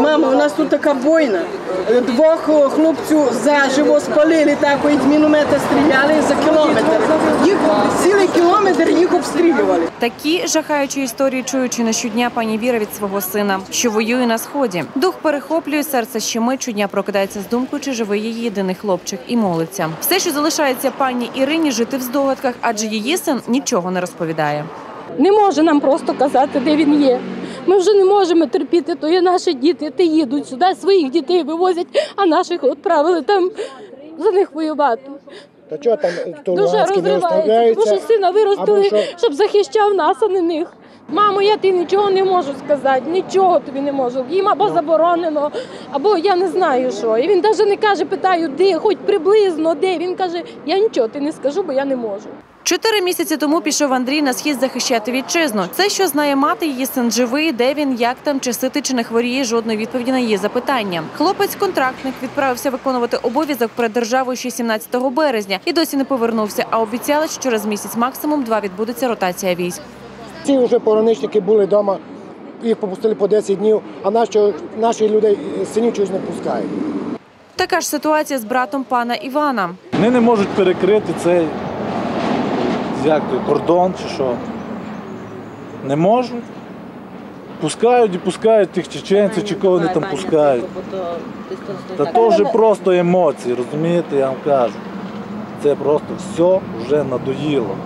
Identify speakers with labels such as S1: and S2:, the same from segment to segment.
S1: Мама, у нас тут така бойна. Двох о, хлопців заживо спалили так, з міномета стріляли за кілометр. Їх цілий кілометр їх обстрілювали.
S2: Такі жахаючі історії чуючи на щодня пані Віра від свого сина, що воює на сході. Дух перехоплює серце щемить, щодня прокидається з думкою, чи живий її єдиний хлопчик і молиться. Все, що залишається пані Ірині, жити в здогадках, адже її син нічого не розповідає.
S3: Не може нам просто казати, де він є. Ми вже не можемо терпіти, то є наші діти, ти їдуть сюди, своїх дітей вивозять, а наших відправили там за них воювати.
S4: Та чого там то
S3: Дуже розривається, тому що сина виростили,
S4: що?
S3: щоб захищав нас, а не них. Мамо, я ти нічого не можу сказати, нічого тобі не можу. Їм або заборонено, або я не знаю що. І він навіть не каже, питаю, де, хоч приблизно, де. Він каже, я нічого ти не скажу, бо я не можу.
S2: Чотири місяці тому пішов Андрій на схід захищати вітчизну. Це що знає мати, її син живий, де він, як там, чи сити, чи не хворіє, жодної відповіді на її запитання. Хлопець-контрактник відправився виконувати обов'язок перед державою ще 17 березня і досі не повернувся. А обіцяли, що через місяць максимум два відбудеться ротація військ.
S4: Ці вже пораничники були вдома, їх попустили по 10 днів, а наші, наші людей е, синів чогось не пускають.
S2: Така ж ситуація з братом пана Івана.
S5: Вони не можуть перекрити цей як кордон чи що. Не можуть. Пускають і пускають тих чеченців, чи кого вони там пускають. Та то вже просто емоції, розумієте, я вам кажу. Це просто все вже надоїло.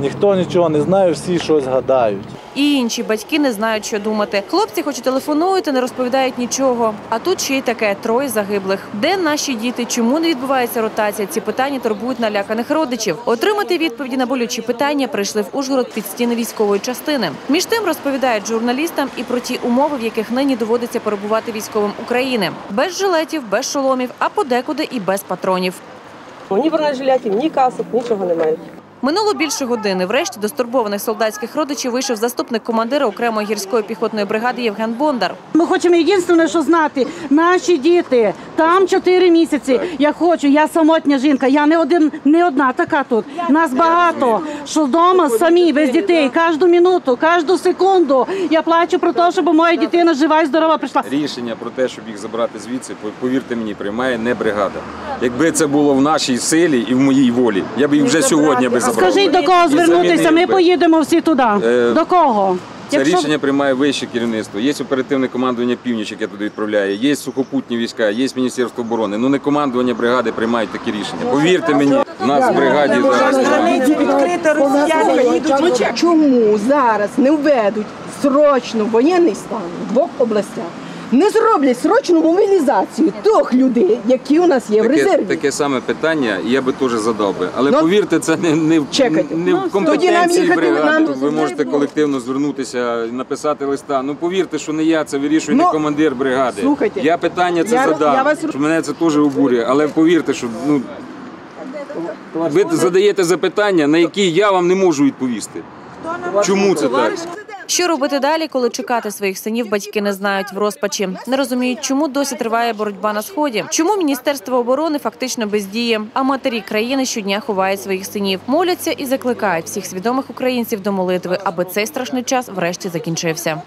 S5: Ніхто нічого не знає, всі щось гадають.
S2: І інші батьки не знають, що думати. Хлопці, хоч і телефонують, не розповідають нічого. А тут ще й таке троє загиблих. Де наші діти? Чому не відбувається ротація? Ці питання турбують наляканих родичів. Отримати відповіді на болючі питання прийшли в Ужгород під стіни військової частини. Між тим розповідають журналістам і про ті умови, в яких нині доводиться перебувати військовим України без жилетів, без шоломів, а подекуди і без патронів.
S6: Ні бронежилетів, ні касок, нічого не мають.
S2: Минуло більше години. Врешті до стурбованих солдатських родичів вийшов заступник командира окремої гірської піхотної бригади Євген Бондар.
S7: Ми хочемо єдине, що знати, наші діти там 4 місяці. Я хочу, я самотня жінка, я не один, не одна така тут. Нас багато. Що вдома самі без дітей, кожну минуту, кожну секунду. Я плачу про те, щоб моя дитина жива і здорова прийшла.
S8: Рішення про те, щоб їх забрати звідси, повірте мені, приймає не бригада. Якби це було в нашій силі і в моїй волі, я б їх вже сьогодні би забрав.
S7: Скажіть, до кого звернутися? Ми поїдемо всі туди.
S8: Е,
S7: До кого?
S8: Це
S7: Якщо-
S8: рішення приймає вище керівництво. Є оперативне командування північ, яке туди відправляє, є сухопутні війська, є Міністерство оборони. Ну не командування бригади приймають такі рішення. Повірте мені, в нас в бригаді зараз немає.
S1: відкрита росіяни їдуть. Чому зараз не введуть срочно воєнний стан в двох областях? Не зроблять срочну мобілізацію тих людей, які у нас є в
S8: Таке,
S1: резерві.
S8: таке саме питання я би теж задав би. Але
S1: Ну,
S8: повірте, це не, не, в,
S1: чекайте.
S8: не
S1: Ну,
S8: в
S1: тоді
S8: компетенції
S1: їхати,
S8: бригади.
S1: нам-
S8: Ви можете колективно звернутися, написати листа. Ну повірте, що не я, це вирішує не
S1: Ну,
S8: командир бригади.
S1: слухайте,
S8: я питання це
S1: я-
S8: задав.
S1: я вас-
S8: що мене це теж обурює. Але повірте, що ну ви задаєте запитання, на які я вам не можу відповісти. Чому це так?
S2: Що робити далі, коли чекати своїх синів батьки не знають в розпачі, не розуміють, чому досі триває боротьба на сході, чому міністерство оборони фактично бездіє, а матері країни щодня ховають своїх синів, моляться і закликають всіх свідомих українців до молитви, аби цей страшний час врешті закінчився.